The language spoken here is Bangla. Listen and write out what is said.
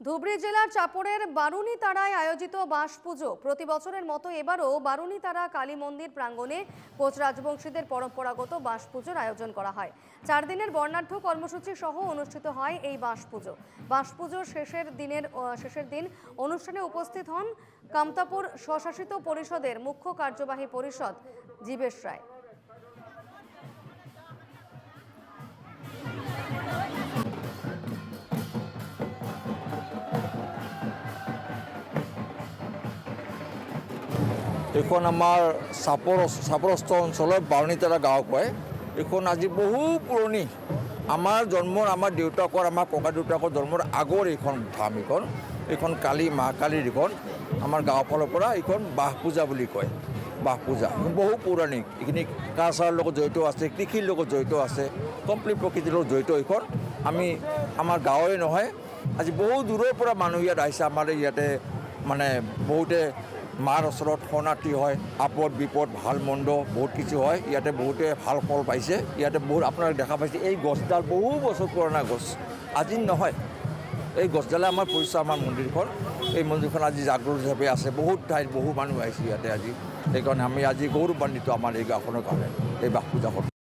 ধুবড়ী জেলার চাপড়ের বারুনি তারায় আয়োজিত বাঁশ পুজো। প্রতি বছরের মতো এবারও বারুনি তারা কালী মন্দির প্রাঙ্গণে কোচ রাজবংশীদের পরম্পরাগত বাঁশ পুজোর আয়োজন করা হয়। চার দিনের বর্ণাঢ্য কর্মসূচি সহ অনুষ্ঠিত হয় এই বাঁশ পুজো। বাঁশ পুজোর শেষের দিনের শেষের দিন অনুষ্ঠানে উপস্থিত হন কামতাপুর স্বশাসিত পরিষদের মুখ্য কার্যবাহী পরিষদ জীবেশ রায়। এইখন আমাৰ চাপৰ চাপৰস্থ অঞ্চলৰ বাৰণীতৰা গাঁও কয় এইখন আজি বহু পুৰণি। আমাৰ জন্মৰ, আমাৰ দেউতাকৰ, আমাৰ ককা দেউতাকৰ জন্মৰ আগৰ এইখন ধাম এইখন। এইখন কালী, মা কালীৰ এইখন। আমাৰ গাঁৱৰ পৰা এইখন বাহ পূজা বুলি কয়। বাহ পূজা। বহু পৌৰাণিক। এইখিনি কালচাৰৰ লগত জড়িত আছে, কৃষিৰ লগত জড়িত আছে, কমপ্লিট প্ৰকৃতিৰ লগত জড়িত এইখন। আমি আমাৰ গাঁৱৰে নহয়, আজি বহু দূৰৰ পৰা মানুহ ইয়াত আহিছে। আমাৰ ইয়াতে মানে বহুতে মাৰ ওচৰত শৰণাৰ্থী হয়, আপদ, বিপদ ভালো মন্দ বহুত কিছু হয়। ইয়াতে বহুতে ভালো ফল পাইছে। ইয়াতে বহুত আপোনালোকে দেখা পাইছে, এই গছডাল বহু বছৰ পুৰণা গছ। আজি নহয়। এই গছডালে আমাৰ পৰিচয় আমাৰ মন্দিৰখন। এই মন্দিৰখন আজি জাগ্ৰত হিচাপে আছে। বহুত ঠাইত বহু মানুহ আহিছে ইয়াতে আজি। সেইকাৰণে আমি আজি গৌৰৱান্বিত আমাৰ এই গাঁওখনৰ কাৰণে, এই বাস পূজাখন।